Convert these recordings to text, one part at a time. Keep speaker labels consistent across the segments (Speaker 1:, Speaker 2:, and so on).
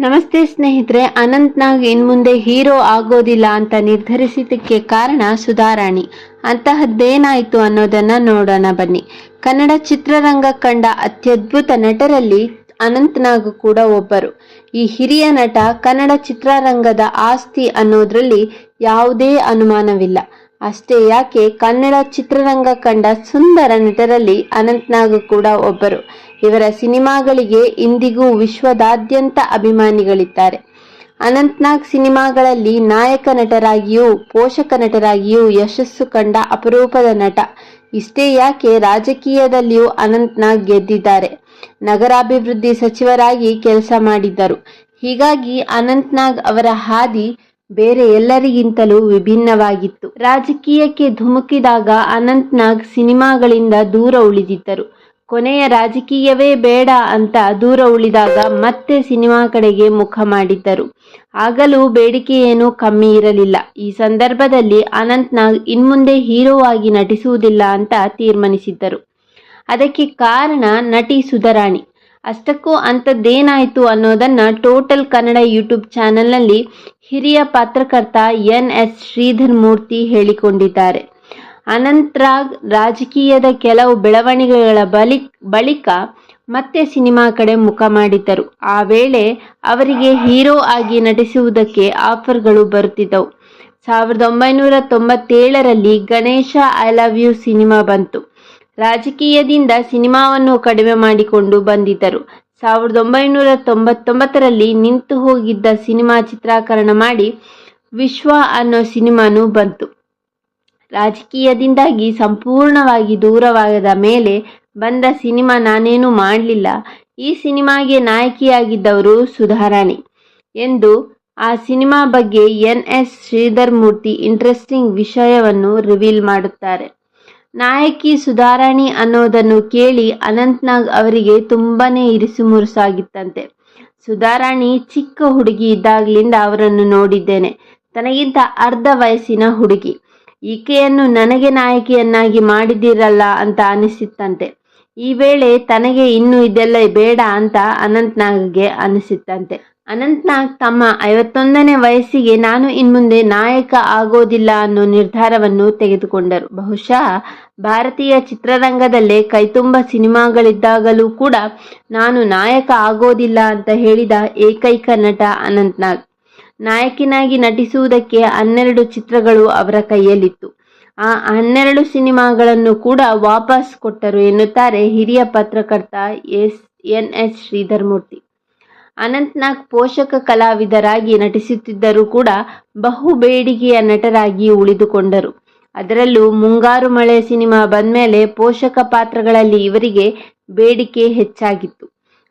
Speaker 1: ನಮಸ್ತೆ ಸ್ನೇಹಿತರೆ, ಅನಂತ್ನಾಗ್ ಇನ್ಮುಂದೆ ಹೀರೋ ಆಗೋದಿಲ್ಲ ಅಂತ ನಿರ್ಧರಿಸಿದ್ದಕ್ಕೆ ಕಾರಣ ಸುಧಾರಾಣಿ. ಅಂತಹದ್ದೇನಾಯ್ತು ಅನ್ನೋದನ್ನ ನೋಡೋಣ ಬನ್ನಿ. ಕನ್ನಡ ಚಿತ್ರರಂಗ ಕಂಡ ಅತ್ಯದ್ಭುತ ನಟರಲ್ಲಿ ಅನಂತ್ನಾಗ್ ಕೂಡ ಒಬ್ಬರು. ಈ ಹಿರಿಯ ನಟ ಕನ್ನಡ ಚಿತ್ರರಂಗದ ಆಸ್ತಿ ಅನ್ನೋದ್ರಲ್ಲಿ ಯಾವುದೇ ಅನುಮಾನವಿಲ್ಲ. ಅಷ್ಟೇ ಯಾಕೆ ಕನ್ನಡ ಚಿತ್ರರಂಗ ಕಂಡ ಸುಂದರ ನಟರಲ್ಲಿ ಅನಂತ್ನಾಗ್ ಕೂಡ ಒಬ್ಬರು. ಇವರ ಸಿನಿಮಾಗಳಿಗೆ ಇಂದಿಗೂ ವಿಶ್ವದಾದ್ಯಂತ ಅಭಿಮಾನಿಗಳಿದ್ದಾರೆ. ಅನಂತ್ನಾಗ್ ಸಿನಿಮಾಗಳಲ್ಲಿ ನಾಯಕ ನಟರಾಗಿಯೂ ಪೋಷಕ ನಟರಾಗಿಯೂ ಯಶಸ್ಸು ಕಂಡ ಅಪರೂಪದ ನಟ. ಇಷ್ಟೇ ಯಾಕೆ ರಾಜಕೀಯದಲ್ಲಿಯೂ ಅನಂತ್ನಾಗ್ ಗೆದ್ದಿದ್ದಾರೆ. ನಗರಾಭಿವೃದ್ಧಿ ಸಚಿವರಾಗಿ ಕೆಲಸ ಮಾಡಿದ್ದರು. ಹೀಗಾಗಿ ಅನಂತ್ನಾಗ್ ಅವರ ಹಾದಿ ಬೇರೆ ಎಲ್ಲರಿಗಿಂತಲೂ ವಿಭಿನ್ನವಾಗಿತ್ತು. ರಾಜಕೀಯಕ್ಕೆ ಧುಮುಕಿದಾಗ ಅನಂತ್ನಾಗ್ ಸಿನಿಮಾಗಳಿಂದ ದೂರ ಉಳಿದಿದ್ದರು. ಕೊನೆಯ ರಾಜಕೀಯವೇ ಬೇಡ ಅಂತ ದೂರ ಉಳಿದಾಗ ಮತ್ತೆ ಸಿನಿಮಾ ಕಡೆಗೆ ಮುಖ ಮಾಡಿದ್ದರು. ಆಗಲೂ ಬೇಡಿಕೆಯೇನೂ ಕಮ್ಮಿ ಇರಲಿಲ್ಲ. ಈ ಸಂದರ್ಭದಲ್ಲಿ ಅನಂತ್ನಾಗ್ ಇನ್ಮುಂದೆ ಹೀರೋ ಆಗಿ ನಟಿಸುವುದಿಲ್ಲ ಅಂತ ತೀರ್ಮಾನಿಸಿದ್ದರು. ಅದಕ್ಕೆ ಕಾರಣ ನಟಿ ಸುಧರಾಣಿ. ಅಷ್ಟಕ್ಕೂ ಅಂಥದ್ದೇನಾಯಿತು ಅನ್ನೋದನ್ನು ಟೋಟಲ್ ಕನ್ನಡ ಯೂಟ್ಯೂಬ್ ಚಾನೆಲ್ನಲ್ಲಿ ಹಿರಿಯ ಪತ್ರಕರ್ತ ಎನ್ ಎಸ್ ಶ್ರೀಧರ್ ಮೂರ್ತಿ ಹೇಳಿಕೊಂಡಿದ್ದಾರೆ. ಅನಂತರಾಗ್ ರಾಜಕೀಯದ ಕೆಲವು ಬೆಳವಣಿಗೆಗಳ ಬಳಿ ಬಳಿಕ ಮತ್ತೆ ಸಿನಿಮಾ ಕಡೆ ಮುಖ ಮಾಡಿದ್ದರು. ಆ ವೇಳೆ ಅವರಿಗೆ ಹೀರೋ ಆಗಿ ನಟಿಸುವುದಕ್ಕೆ ಆಫರ್ಗಳು ಬರುತ್ತಿದ್ದವು ಸಾವಿರದ ಒಂಬೈನೂರ ತೊಂಬತ್ತೇಳರಲ್ಲಿ Ganesha, I love you cinema ಬಂತು. ರಾಜಕೀಯದಿಂದ ಸಿನಿಮಾವನ್ನು ಕಡಿಮೆ ಮಾಡಿಕೊಂಡು ಬಂದಿದ್ದರು. ಸಾವಿರದ ಒಂಬೈನೂರ ತೊಂಬತ್ತೊಂಬತ್ತರಲ್ಲಿ ನಿಂತು ಹೋಗಿದ್ದ ಸಿನಿಮಾ ಚಿತ್ರೀಕರಣ ಮಾಡಿ ವಿಶ್ವ ಅನ್ನೋ ಸಿನಿಮಾನು ಬಂತು. ರಾಜಕೀಯದಿಂದಾಗಿ ಸಂಪೂರ್ಣವಾಗಿ ದೂರವಾಗದ ಮೇಲೆ ಬಂದ ಸಿನಿಮಾ ನಾನೇನು ಮಾಡಲಿಲ್ಲ. ಈ ಸಿನಿಮಾಗೆ ನಾಯಕಿಯಾಗಿದ್ದವರು ಸುಧಾರಾಣಿ ಎಂದು ಆ ಸಿನಿಮಾ ಬಗ್ಗೆ N S Sridhar Murthy interesting ವಿಷಯವನ್ನು ರಿವೀಲ್ ಮಾಡುತ್ತಾರೆ. ನಾಯಕಿ ಸುಧಾರಾಣಿ ಅನ್ನೋದನ್ನು ಕೇಳಿ ಅನಂತ್ನಾಗ್ ಅವರಿಗೆ ತುಂಬಾನೇ ಇರಿಸು ಮುರುಸಾಗಿತ್ತಂತೆ. ಸುಧಾರಾಣಿ ಚಿಕ್ಕ ಹುಡುಗಿ ಇದ್ದಾಗಲಿಂದ ಅವರನ್ನು ನೋಡಿದ್ದೇನೆ. ತನಗಿಂತ ಅರ್ಧ ವಯಸ್ಸಿನ ಹುಡುಗಿ. ಈಕೆಯನ್ನು ನನಗೆ ನಾಯಕಿಯನ್ನಾಗಿ ಮಾಡಿದಿರಲ್ಲ ಅಂತ ಅನಿಸಿತ್ತಂತೆ. ಈ ವೇಳೆ ತನಗೆ ಇನ್ನು ಇದೆಲ್ಲ ಬೇಡ ಅಂತ ಅನಂತ್ನಾಗ್ಗೆ ಅನಿಸಿತ್ತಂತೆ. ಅನಂತ್ನಾಗ್ ತಮ್ಮ ಐವತ್ತೊಂದನೇ ವಯಸ್ಸಿಗೆ ನಾನು ಇನ್ಮುಂದೆ ನಾಯಕ ಆಗೋದಿಲ್ಲ ಅನ್ನೋ ನಿರ್ಧಾರವನ್ನು ತೆಗೆದುಕೊಂಡರು. ಬಹುಶಃ ಭಾರತೀಯ ಚಿತ್ರರಂಗದಲ್ಲೇ ಕೈತುಂಬ ಸಿನಿಮಾಗಳಿದ್ದಾಗಲೂ ಕೂಡ ನಾನು ನಾಯಕ ಆಗೋದಿಲ್ಲ ಅಂತ ಹೇಳಿದ ಏಕೈಕ ನಟ ಅನಂತ್ನಾಗ್. ನಾಯಕಿನಾಗಿ ನಟಿಸುವುದಕ್ಕೆ ಹನ್ನೆರಡು ಚಿತ್ರಗಳು ಅವರ ಕೈಯಲ್ಲಿತ್ತು. ಆ ಹನ್ನೆರಡು ಸಿನಿಮಾಗಳನ್ನು ಕೂಡ ವಾಪಸ್ ಕೊಟ್ಟರು ಎನ್ನುತ್ತಾರೆ ಹಿರಿಯ ಪತ್ರಕರ್ತ S N S Sridhar Murthy Anantnag ಪೋಷಕ ಕಲಾವಿದರಾಗಿ ನಟಿಸುತ್ತಿದ್ದರೂ ಕೂಡ ಬಹು ಬೇಡಿಕೆಯ ನಟರಾಗಿ ಉಳಿದುಕೊಂಡರು. ಅದರಲ್ಲೂ ಮುಂಗಾರು ಮಳೆ ಸಿನಿಮಾ ಬಂದಮೇಲೆ ಪೋಷಕ ಪಾತ್ರಗಳಲ್ಲಿ ಇವರಿಗೆ ಬೇಡಿಕೆ ಹೆಚ್ಚಾಗಿತ್ತು.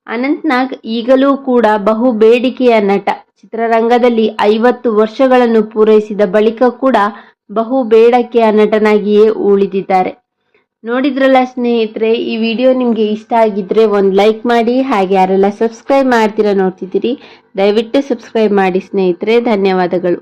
Speaker 1: ಅನಂತ್ನಾಗ್ ಈಗಲೂ ಕೂಡ ಬಹು ಬೇಡಿಕೆಯ ನಟ. ಚಿತ್ರರಂಗದಲ್ಲಿ ಐವತ್ತು ವರ್ಷಗಳನ್ನು ಪೂರೈಸಿದ ಬಳಿಕ ಕೂಡ ಬಹು ಬೇಡಕೆಯ ನಟನಾಗಿಯೇ ಉಳಿದಿದ್ದಾರೆ. ನೋಡಿದ್ರಲ್ಲ ಸ್ನೇಹಿತರೆ, ಈ ವಿಡಿಯೋ ನಿಮಗೆ ಇಷ್ಟ ಆಗಿದ್ರೆ ಒಂದು ಲೈಕ್ ಮಾಡಿ, ಹಾಗೆ ಯಾರೆಲ್ಲ ಸಬ್ಸ್ಕ್ರೈಬ್ ಮಾಡ್ತೀರಾ ನೋಡ್ತಿದ್ದೀರಿ, ದಯವಿಟ್ಟು ಸಬ್ಸ್ಕ್ರೈಬ್ ಮಾಡಿ ಸ್ನೇಹಿತರೆ, ಧನ್ಯವಾದಗಳು.